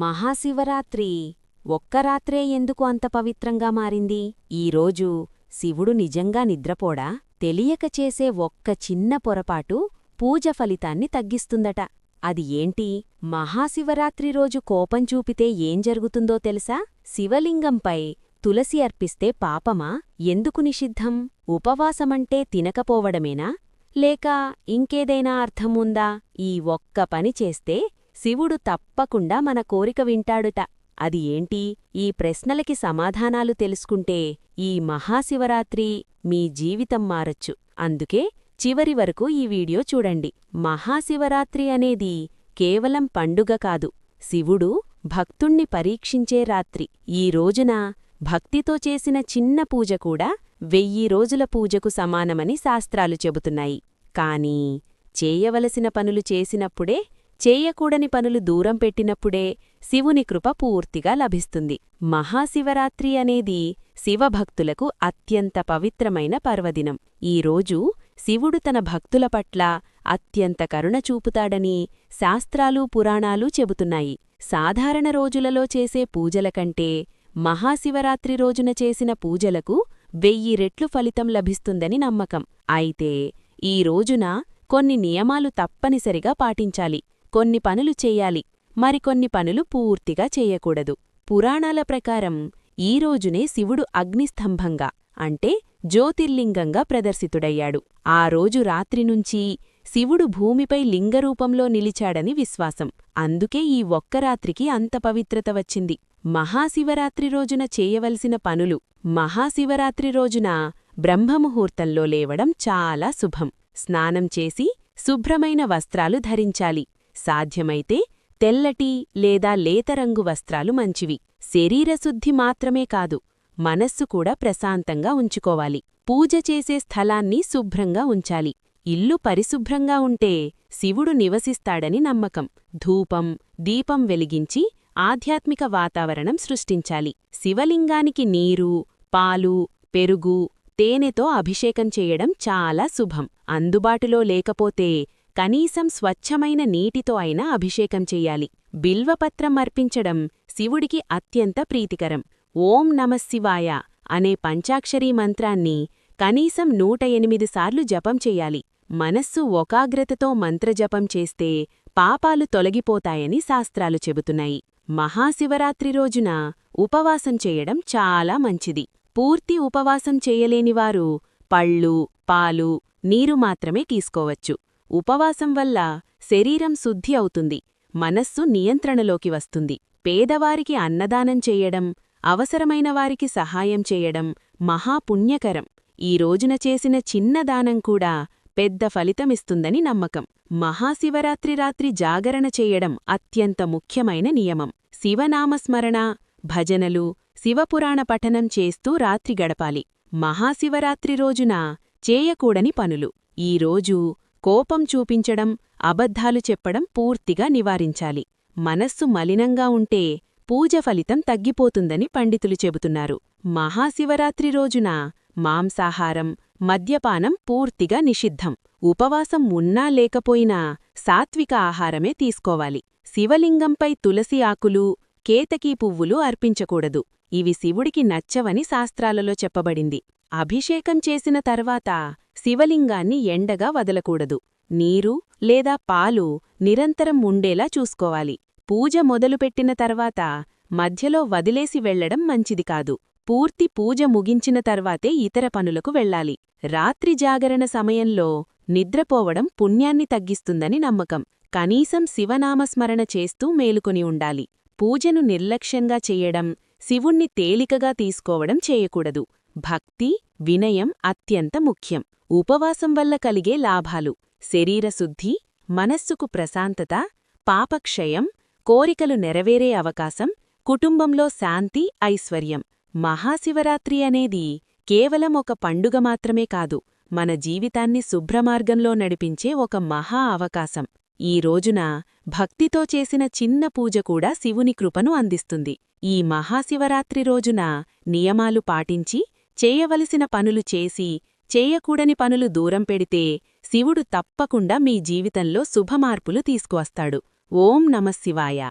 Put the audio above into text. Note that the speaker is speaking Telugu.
మహాశివరాత్రి ఒక్క రాత్రే ఎందుకు అంత పవిత్రంగా మారింది? ఈరోజు శివుడు నిజంగా నిద్రపోడా? తెలియక చేసే ఒక్క చిన్న పొరపాటు పూజ ఫలితాన్ని తగ్గిస్తుందట. అది ఏంటి? మహాశివరాత్రి రోజు కోపం చూపితే ఏం జరుగుతుందో తెలుసా? శివలింగంపై తులసి అర్పిస్తే పాపమా? ఎందుకు నిషిద్ధం? ఉపవాసమంటే తినకపోవడమేనా? లేక ఇంకేదైనా అర్థం ఉందా? ఈ ఒక్క పని చేస్తే శివుడు తప్పకుండా మన కోరిక వింటాడుట. అది ఏంటి? ఈ ప్రశ్నలకి సమాధానాలు తెలుసుకుంటే ఈ మహాశివరాత్రి మీ జీవితం మారచ్చు. అందుకే చివరి వరకు ఈ వీడియో చూడండి. మహాశివరాత్రి అనేది కేవలం పండుగ కాదు. శివుడు భక్తుణ్ణి పరీక్షించే రాత్రి. ఈ రోజున భక్తితో చేసిన చిన్న పూజ కూడా వెయ్యి రోజుల పూజకు సమానమని శాస్త్రాలు చెబుతున్నాయి. కాని చేయవలసిన పనులు చేసినప్పుడే చేయకూడని పనులు దూరం పెట్టినప్పుడే శివుని కృప పూర్తిగా లభిస్తుంది. మహాశివరాత్రి అనేది శివభక్తులకు అత్యంత పవిత్రమైన పర్వదినం. ఈరోజు శివుడు తన భక్తుల పట్ల అత్యంత కరుణ చూపుతాడని శాస్త్రాలు పురాణాలు చెబుతున్నాయి. సాధారణ రోజులలో చేసే పూజల కంటే మహాశివరాత్రి రోజున చేసిన పూజలకు వెయ్యి రెట్లు ఫలితం లభిస్తుందని నమ్మకం. అయితే ఈ రోజున కొన్ని నియమాలు తప్పనిసరిగా పాటించాలి. కొన్ని పనులు చెయ్యాలి మరికొన్ని పనులు పూర్తిగా చేయకూడదు. పురాణాల ప్రకారం ఈ రోజునే శివుడు అగ్నిస్తంభంగా అంటే జ్యోతిర్లింగంగా ప్రదర్శితుడయ్యాడు. ఆ రోజు రాత్రినుంచీ శివుడు భూమిపై లింగరూపంలో నిలిచాడని విశ్వాసం. అందుకే ఈ ఒక్క రాత్రికి అంత పవిత్రత వచ్చింది. మహాశివరాత్రి రోజున చేయవలసిన పనులు మహాశివరాత్రి రోజున బ్రహ్మముహూర్తంలో లేవడం చాలా శుభం. స్నానం చేసి శుభ్రమైన వస్త్రాలు ధరించాలి. సాధ్యమైతే తెల్లటి లేదా లేతరంగు వస్త్రాలు మంచివి. శరీరశుద్ధి మాత్రమే కాదు మనస్సు కూడా ప్రశాంతంగా ఉంచుకోవాలి. పూజ చేసే స్థలాన్ని శుభ్రంగా ఉంచాలి. ఇల్లు పరిశుభ్రంగా ఉంటే శివుడు నివసిస్తాడని నమ్మకం. ధూపం దీపం వెలిగించి ఆధ్యాత్మిక వాతావరణం సృష్టించాలి. శివలింగానికి నీరు పాలు పెరుగు తేనెతో అభిషేకం చేయడం చాలా శుభం. అందుబాటులో లేకపోతే కనీసం స్వచ్ఛమైన నీటితో అయినా అభిషేకం చెయ్యాలి బిల్వపత్రం అర్పించడం శివుడికి అత్యంత ప్రీతికరం. ఓం నమశివాయ అనే పంచాక్షరీ మంత్రాన్ని కనీసం నూట ఎనిమిది సార్లు జపం చెయ్యాలి మనస్సు ఒకాగ్రతతో మంత్రజపం చేస్తే పాపాలు తొలగిపోతాయని శాస్త్రాలు చెబుతున్నాయి. మహాశివరాత్రి రోజున ఉపవాసం చేయడం చాలా మంచిది. పూర్తి ఉపవాసం చేయలేనివారు పళ్ళు పాలు నీరు మాత్రమే తీసుకోవచ్చు. ఉపవాసం వల్ల శరీరం శుద్ధి అవుతుంది మనస్సు నియంత్రణలోకి వస్తుంది. పేదవారికి అన్నదానం చేయడం అవసరమైన వారికి సహాయం చేయడం మహాపుణ్యకరం. ఈ రోజున చేసిన చిన్న దానం కూడా పెద్ద ఫలితమిస్తుందని నమ్మకం. మహాశివరాత్రి రాత్రి జాగరణ చేయడం అత్యంత ముఖ్యమైన నియమం. శివనామస్మరణ భజనలు శివపురాణ పఠనం చేస్తూ రాత్రి గడపాలి. మహాశివరాత్రి రోజున చేయకూడని పనులు. ఈరోజు కోపం చూపించడం అబద్ధాలు చెప్పడం పూర్తిగా నివారించాలి. మనస్సు మలినంగా ఉంటే పూజ ఫలితం తగ్గిపోతుందని పండితులు చెబుతున్నారు. మహాశివరాత్రి రోజున మాంసాహారం మద్యపానం పూర్తిగా నిషిద్ధం. ఉపవాసం ఉన్నా లేకపోయినా సాత్విక ఆహారమే తీసుకోవాలి. శివలింగంపై తులసి ఆకులు కేతకీ పువ్వులు అర్పించకూడదు. ఇవి శివుడికి నచ్చవని శాస్త్రాలలో చెప్పబడింది. అభిషేకం చేసిన తర్వాత శివలింగాన్ని ఎండగా వదలకూడదు. నీరు లేదా పాలు నిరంతరం ఉండేలా చూసుకోవాలి. పూజ మొదలుపెట్టిన తర్వాత మధ్యలో వదిలేసి వెళ్ళడం మంచిది కాదు. పూర్తి పూజ ముగించిన తర్వాతే ఇతర పనులకు వెళ్ళాలి. రాత్రి జాగరణ సమయంలో నిద్రపోవడం పుణ్యాన్ని తగ్గిస్తుందని నమ్మకం. కనీసం శివనామస్మరణ చేస్తూ మేలుకొని ఉండాలి. పూజను నిర్లక్ష్యంగా చేయడం శివుణ్ణి తేలికగా తీసుకోవడం చేయకూడదు. భక్తి వినయం అత్యంత ముఖ్యం. ఉపవాసం వల్ల కలిగే లాభాలు. శరీరశుద్ధి మనస్సుకు ప్రశాంతత పాపక్షయం కోరికలు నెరవేరే అవకాశం కుటుంబంలో శాంతి ఐశ్వర్యం. మహాశివరాత్రి అనేది కేవలం ఒక పండుగ మాత్రమే కాదు మన జీవితాన్ని శుభ్రమార్గంలో నడిపించే ఒక మహా అవకాశం. ఈ రోజున భక్తితో చేసిన చిన్న పూజ కూడా శివుని కృపను అందిస్తుంది. ఈ మహాశివరాత్రి రోజున నియమాలు పాటించి చేయవలసిన పనులు చేసి చేయకూడని పనులు దూరం పెడితే శివుడు తప్పకుండా మీ జీవితంలో శుభమార్పులు తీసుకువస్తాడు. ఓం నమశివాయ